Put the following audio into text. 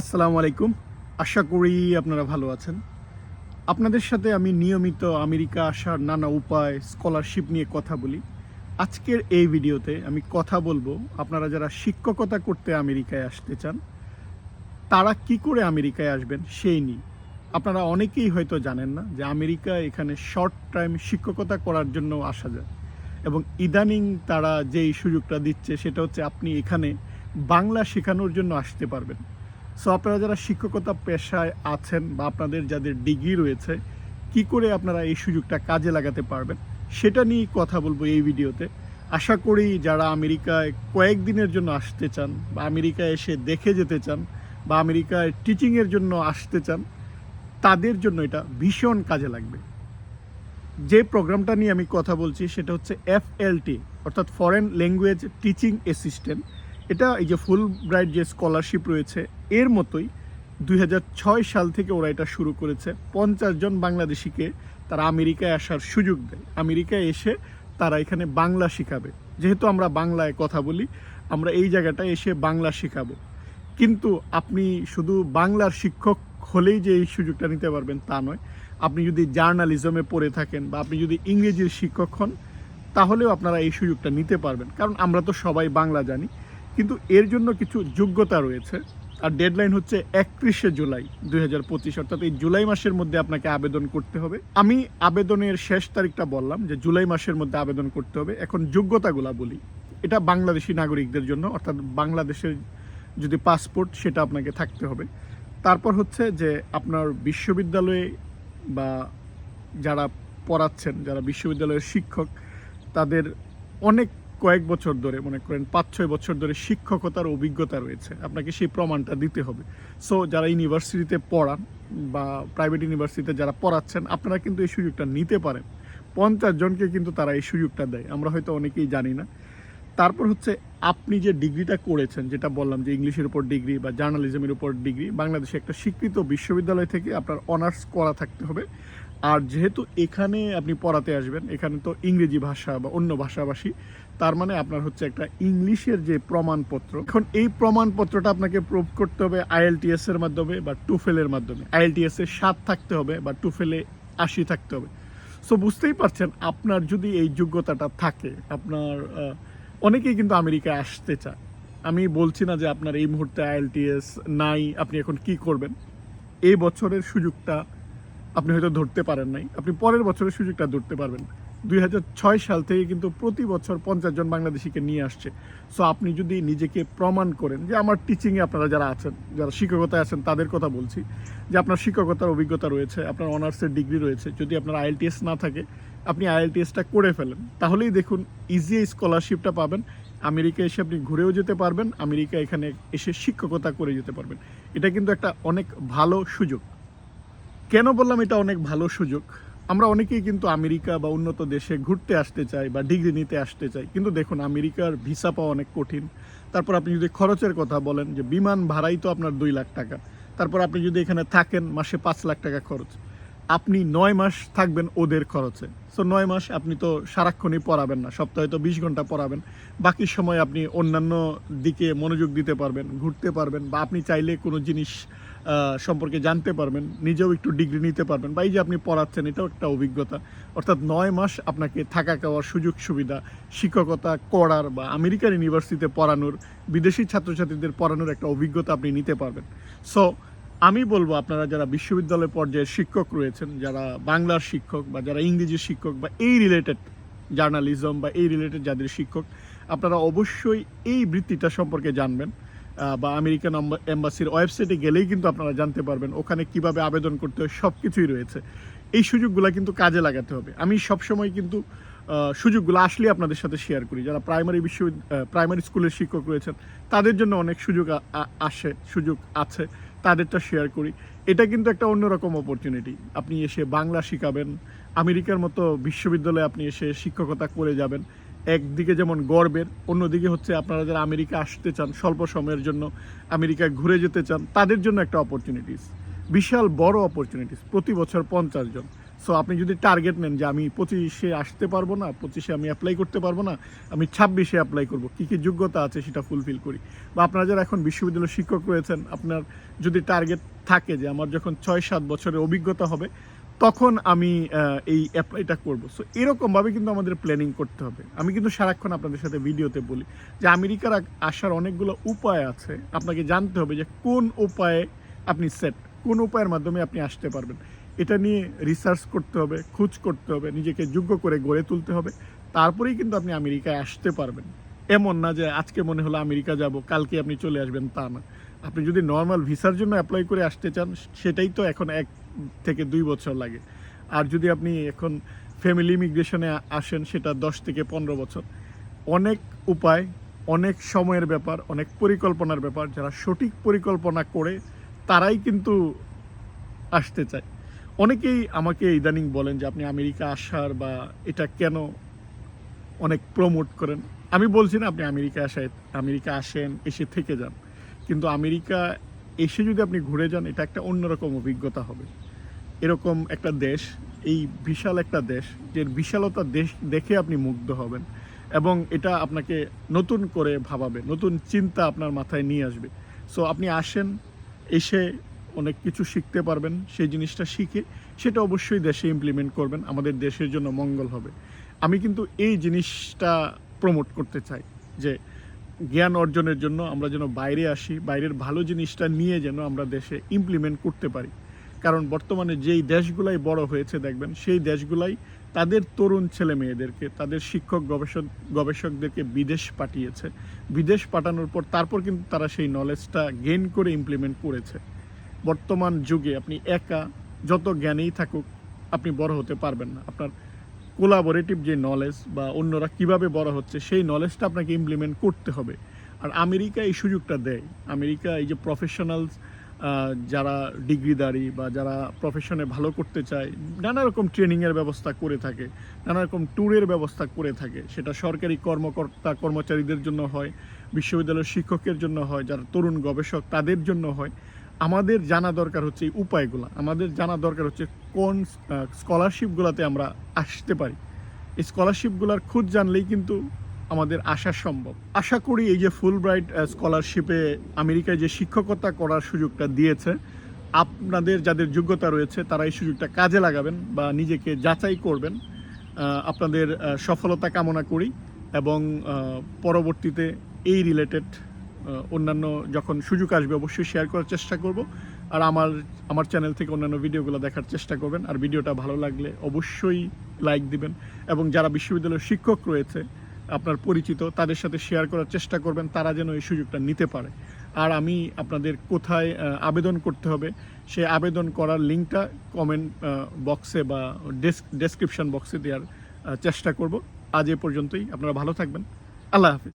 আসসালামু আলাইকুম। আশা করি আপনারা ভালো আছেন। আপনাদের সাথে আমি নিয়মিত আমেরিকা আসার নানা উপায় স্কলারশিপ নিয়ে কথা বলি। আজকের এই ভিডিওতে আমি কথা বলব আপনারা যারা শিক্ষকতা করতে আমেরিকায় আসতে চান, তারা কি করে আমেরিকায় আসবেন সেই নিয়ে। আপনারা অনেকেই হয়তো জানেন না যে আমেরিকা এখানে শর্ট টাইম শিক্ষকতা করার জন্য আসা যায়। এবং ইদানিং তারা যেই সুযোগটা দিচ্ছে সেটা হচ্ছে আপনি এখানে বাংলা শেখানোর জন্য আসতে পারবেন। সো আপনারা যারা শিক্ষকতা পেশায় আছেন বা আপনাদের যাদের ডিগ্রি রয়েছে, কি করে আপনারা এই সুযোগটা কাজে লাগাতে পারবেন, সেটা নিয়েই কথা বলব এই ভিডিওতে। আশা করি যারা আমেরিকায় কয়েকদিনের জন্য আসতে চান, বা আমেরিকায় এসে দেখে যেতে চান, বা আমেরিকায় টিচিংয়ের জন্য আসতে চান, তাদের জন্য এটা ভীষণ কাজে লাগবে। যে প্রোগ্রামটা নিয়ে আমি কথা বলছি, সেটা হচ্ছে এফএলটি অর্থাৎ ফরেন ল্যাঙ্গুয়েজ টিচিং অ্যাসিস্ট্যান্ট এটা এই যে ফুল ব্রাইট যে স্কলারশিপ রয়েছে এর মতোই দুই হাজার ছয় সাল থেকে ওরা এটা শুরু করেছে। পঞ্চাশ জন বাংলাদেশিকে তারা আমেরিকায় আসার সুযোগ দেয়। আমেরিকায় এসে তারা এখানে বাংলা শেখাবে। যেহেতু আমরা বাংলায় কথা বলি, আমরা এই জায়গাটায় এসে বাংলা শেখাবো। কিন্তু আপনি শুধু বাংলার শিক্ষক হলেই যে এই সুযোগটা নিতে পারবেন তা নয়। আপনি যদি জার্নালিজমে পড়ে থাকেন বা আপনি যদি ইংরেজির শিক্ষক হন, তাহলেও আপনারা এই সুযোগটা নিতে পারবেন। কারণ আমরা তো সবাই বাংলা জানি। কিন্তু এর জন্য কিছু যোগ্যতা রয়েছে। আর ডেডলাইন হচ্ছে একত্রিশে জুলাই দুই হাজার পঁচিশ, অর্থাৎ এই জুলাই মাসের মধ্যে আপনাকে আবেদন করতে হবে। আমি আবেদনের শেষ তারিখটা বললাম যে জুলাই মাসের মধ্যে আবেদন করতে হবে। এখন যোগ্যতাগুলা বলি। এটা বাংলাদেশি নাগরিকদের জন্য, অর্থাৎ বাংলাদেশের যদি পাসপোর্ট সেটা আপনাকে থাকতে হবে। তারপর হচ্ছে যে আপনার বিশ্ববিদ্যালয়ে বা যারা পড়াচ্ছেন, যারা বিশ্ববিদ্যালয়ের শিক্ষক, তাদের অনেক কয়েক বছর ধরে, মনে করেন পাঁচ ছয় বছর ধরে শিক্ষকতার অভিজ্ঞতা রয়েছে। আপনাকে সেই প্রমাণটা দিতে হবে। সো যারা ইউনিভার্সিটিতে পড়ান বা প্রাইভেট ইউনিভার্সিটিতে যারা পড়াচ্ছেন, আপনারা কিন্তু এই সুযোগটা নিতে পারেন। পঞ্চাশ জনকে কিন্তু তারা এই সুযোগটা দেয়। আমরা হয়তো অনেকেই জানি না। তারপর হচ্ছে, আপনি যে ডিগ্রিটা করেছেন, যেটা বললাম যে ইংলিশের উপর ডিগ্রি বা জার্নালিজমের উপর ডিগ্রি, বাংলাদেশে একটা স্বীকৃত বিশ্ববিদ্যালয় থেকে আপনার অনার্স করা থাকতে হবে। আর যেহেতু এখানে আপনি পড়াতে আসবেন, এখানে তো ইংরেজি ভাষা বা অন্য ভাষাভাষী তার মানে আপনার হচ্ছে একটা ইংলিশের যে প্রমাণপত্র। এখন এই প্রমাণপত্রটা আপনাকে প্রুভ করতে হবে আইএলটিএস এর মাধ্যমে বা টুফেলের মাধ্যমে। আইএলটিএস এর সাত থাকতে হবে বা টুফেলে আশি থাকতে হবে। সো বুঝতেই পারছেন, আপনার যদি এই যোগ্যতাটা থাকে, আপনার অনেকেই কিন্তু আমেরিকায় আসতে চায়। আমি বলছি না যে আপনার এই মুহূর্তে আইএলটিএস নাই, আপনি এখন কি করবেন? এই বছরের সুযোগটা আপনি হয়তো ধরতে পারেন নাই। আপনি পরের বছরের সুযোগটা ধরতে পারবেন দুই হাজার ছয় সাল থেকে কিন্তু প্রতি বছর পঞ্চাশ জন বাংলাদেশিকে নিয়ে আসছে। সো আপনি যদি নিজেকে প্রমাণ করেন, যে আমার টিচিংয়ে আপনারা যারা আছেন, যারা শিক্ষকতায় আছেন, তাদের কথা বলছি, যে আপনার শিক্ষকতার অভিজ্ঞতা রয়েছে, আপনার অনার্সের ডিগ্রি রয়েছে, যদি আপনার আইএলটিএস না থাকে, আপনি আইএলটিএসটা করে ফেলেন, তাহলেই দেখুন ইজি স্কলারশিপটা পাবেন। আমেরিকা এসে আপনি ঘুরেও যেতে পারবেন, আমেরিকা এখানে এসে শিক্ষকতা করে যেতে পারবেন। এটা কিন্তু একটা অনেক ভালো সুযোগ। কেন বললাম এটা অনেক ভালো সুযোগ? আমরা অনেকেই কিন্তু আমেরিকা বা উন্নত দেশে ঘুরতে আসতে চাই বা ডিগ্রি নিতে আসতে চাই। কিন্তু দেখুন, আমেরিকার ভিসা পাওয়া অনেক কঠিন। তারপর আপনি যদি খরচের কথা বলেন যে বিমান ভাড়াই তো আপনার দুই লাখ টাকা। তারপর আপনি যদি এখানে থাকেন, মাসে পাঁচ লাখ টাকা খরচ। আপনি নয় মাস থাকবেন ওদের খরচে। সো নয় মাস আপনি তো সারাক্ষণই পড়াবেন না, সপ্তাহে তো বিশ ঘণ্টা পড়াবেন। বাকি সময় আপনি অন্যান্য দিকে মনোযোগ দিতে পারবেন, ঘুরতে পারবেন বা আপনি চাইলে কোনো জিনিস সম্পর্কে জানতে পারবেন, নিজেও একটু ডিগ্রি নিতে পারবেন, বা এই যে আপনি পড়াচ্ছেন, এটাও একটা অভিজ্ঞতা। অর্থাৎ নয় মাস আপনাকে থাকা খাওয়ার সুযোগ সুবিধা, শিক্ষকতা করার বা আমেরিকান ইউনিভার্সিটিতে পড়ানোর, বিদেশি ছাত্রছাত্রীদের পড়ানোর একটা অভিজ্ঞতা আপনি নিতে পারবেন। সো আমি বলব আপনারা যারা বিশ্ববিদ্যালয় পর্যায়ে শিক্ষক রয়েছেন, যারা বাংলার শিক্ষক বা যারা ইংরেজি শিক্ষক বা এই রিলেটেড জার্নালিজম বা এই রিলেটেড যাদের শিক্ষক, আপনারা অবশ্যই এই বৃত্তিটা সম্পর্কে জানবেন। বা আমেরিকান এম্বাসির ওয়েবসাইটে গেলেই কিন্তু আপনারা জানতে পারবেন ওখানে কীভাবে আবেদন করতে হয় সব কিছুই রয়েছে। এই সুযোগগুলো কিন্তু কাজে লাগাতে হবে। আমি সবসময় কিন্তু সুযোগগুলো আসলে আপনাদের সাথে শেয়ার করি। যারা প্রাইমারি বিশ্ববিদ্যালয় প্রাইমারি স্কুলের শিক্ষক রয়েছেন, তাদের জন্য অনেক সুযোগ আসে, সুযোগ আছে, তাদেরটা শেয়ার করি। এটা কিন্তু একটা অন্যরকম অপরচুনিটি আপনি এসে বাংলা শিখাবেন, আমেরিকার মতো বিশ্ববিদ্যালয়ে আপনি এসে শিক্ষকতা করে যাবেন। একদিকে যেমন গর্বের, অন্যদিকে হচ্ছে আপনারা যারা আমেরিকা আসতে চান, স্বল্প সময়ের জন্য আমেরিকায় ঘুরে যেতে চান, তাদের জন্য একটা অপরচুনিটিস বিশাল বড় অপরচুনিটিস প্রতি বছর পঞ্চাশ জন। সো আপনি যদি টার্গেট নেন যে আমি পঁচিশে আসতে পারব না, পঁচিশে আমি অ্যাপ্লাই করতে পারব না, আমি ছাব্বিশে অ্যাপ্লাই করব, কী কী যোগ্যতা আছে সেটা ফুলফিল করি। বা আপনারা যারা এখন বিশ্ববিদ্যালয়ের শিক্ষক রয়েছেন, আপনার যদি টার্গেট থাকে যে আমার যখন ছয় সাত বছরের অভিজ্ঞতা হবে তখন আমি এই অ্যাপ্লাইটা করব। সো এরকমভাবে কিন্তু আমাদের প্ল্যানিং করতে হবে। আমি কিন্তু সারাক্ষণ আপনাদের সাথে ভিডিওতে বলি যে আমেরিকার আসার অনেকগুলো উপায় আছে। আপনাকে জানতে হবে যে কোন উপায়ে আপনি সেট কোন উপায়ের মাধ্যমে আপনি আসতে পারবেন। এটা নিয়ে রিসার্চ করতে হবে, খোঁজ করতে হবে, নিজেকে যোগ্য করে গড়ে তুলতে হবে। তারপরেই কিন্তু আপনি আমেরিকায় আসতে পারবেন। এমন না যে আজকে মনে হলো আমেরিকা যাব, কালকে আপনি চলে আসবেন তা না। আপনি যদি নর্মাল ভিসার জন্য অ্যাপ্লাই করে আসতে চান, সেটাই তো এখন এক থেকে দুই বছর লাগে। আর যদি আপনি এখন ফ্যামিলি ইমিগ্রেশনে আসেন, সেটা দশ থেকে পনেরো বছর। অনেক উপায়, অনেক সময়ের ব্যাপার, অনেক পরিকল্পনার ব্যাপার। যারা সঠিক পরিকল্পনা করে, তারাই কিন্তু আসতে চায়। অনেকেই আমাকে ইদানিং বলেন যে, আপনি আমেরিকা আসার বা এটা কেন অনেক প্রমোট করেন? আমি বলছি না, আপনি আমেরিকা আসায়, আমেরিকা আসেন, এসে থেকে যান। কিন্তু আমেরিকা এসে যদি আপনি ঘুরে যান, এটা একটা অন্যরকম অভিজ্ঞতা হবে। এরকম একটা দেশ, এই বিশাল একটা দেশ, যে বিশালতা দেশ দেখে আপনি মুগ্ধ হবেন এবং এটা আপনাকে নতুন করে ভাবাবে, নতুন চিন্তা আপনার মাথায় নিয়ে আসবে। সো আপনি আসেন, এসে অনেক কিছু শিখতে পারবেন, সেই জিনিসটা শিখে সেটা অবশ্যই দেশে ইমপ্লিমেন্ট করবেন, আমাদের দেশের জন্য মঙ্গল হবে। আমি কিন্তু এই জিনিসটা প্রমোট করতে চাই যে জ্ঞান অর্জনের জন্য আমরা যেন বাইরে আসি, বাইরের ভালো জিনিসটা নিয়ে যেন আমরা দেশে ইমপ্লিমেন্ট করতে পারি। কারণ বর্তমানে যেই দেশগুলাই বড় হয়েছে দেখবেন, সেই দেশগুলাই তাদের তরুণ ছেলে মেয়েদেরকে তাদের শিক্ষক, গবেষক, গবেষকদেরকে বিদেশ পাঠিয়েছে। বিদেশ পাঠানোর পর তারপর কিন্তু তারা সেই নলেজটা গেইন করে ইমপ্লিমেন্ট করেছে। বর্তমান যুগে আপনি একা যত জ্ঞানেই থাকুক, আপনি বড় হতে পারবেন না। আপনার কোলাবোরেটিভ যে নলেজ বা অন্যরা কীভাবে বড় হচ্ছে, সেই নলেজটা আপনাকে ইমপ্লিমেন্ট করতে হবে। আর আমেরিকা এই সুযোগটা দেয়। আমেরিকা এই যে প্রফেশনালস যারা ডিগ্রিদারি বা যারা প্রফেশনে ভালো করতে চায়, নানা রকম ট্রেনিংয়ের ব্যবস্থা করে থাকে, নানা রকম ট্যুরের ব্যবস্থা করে থাকে। সেটা সরকারি কর্মকর্তা, কর্মচারীদের জন্য হয়, বিশ্ববিদ্যালয়ের শিক্ষকের জন্য হয়, যারা তরুণ গবেষক, তাদের জন্য হয়। আমাদের জানা দরকার হচ্ছে উপায়গুলো। আমাদের জানা দরকার হচ্ছে কোন স্কলারশিপগুলোতে আমরা আসতে পারি। এই স্কলারশিপগুলোর খুঁজ জানলেই কিন্তু আমাদের আসা সম্ভব। আশা করি এই যে ফুল ব্রাইট স্কলারশিপে আমেরিকায় যে শিক্ষকতা করার সুযোগটা দিয়েছে, আপনাদের যাদের যোগ্যতা রয়েছে, তারা এই সুযোগটা কাজে লাগাবেন বা নিজেকে যাচাই করবেন। আপনাদের সফলতা কামনা করি এবং পরবর্তীতে এই রিলেটেড অন্যান্য যখন সুযোগ আসবে অবশ্যই শেয়ার করার চেষ্টা করব। আর আমার আমার চ্যানেল থেকে অন্যান্য ভিডিওগুলো দেখার চেষ্টা করবেন। আর ভিডিওটা ভালো লাগলে অবশ্যই লাইক দিবেন। এবং যারা বিশ্ববিদ্যালয়ের শিক্ষক রয়েছে, আপনার পরিচিত, তাদের সাথে শেয়ার করার চেষ্টা করবেন। তারা যেন এই সুযোগটা নিতে পারে। আর আমি আপনাদের কোথায় আবেদন করতে হবে, সে আবেদন করার লিঙ্কটা কমেন্ট বক্সে বা ডেসক্রিপশন বক্সে দেওয়ার চেষ্টা করব। আজ এ পর্যন্তই। আপনারা ভালো থাকবেন। আল্লাহ হাফিজ।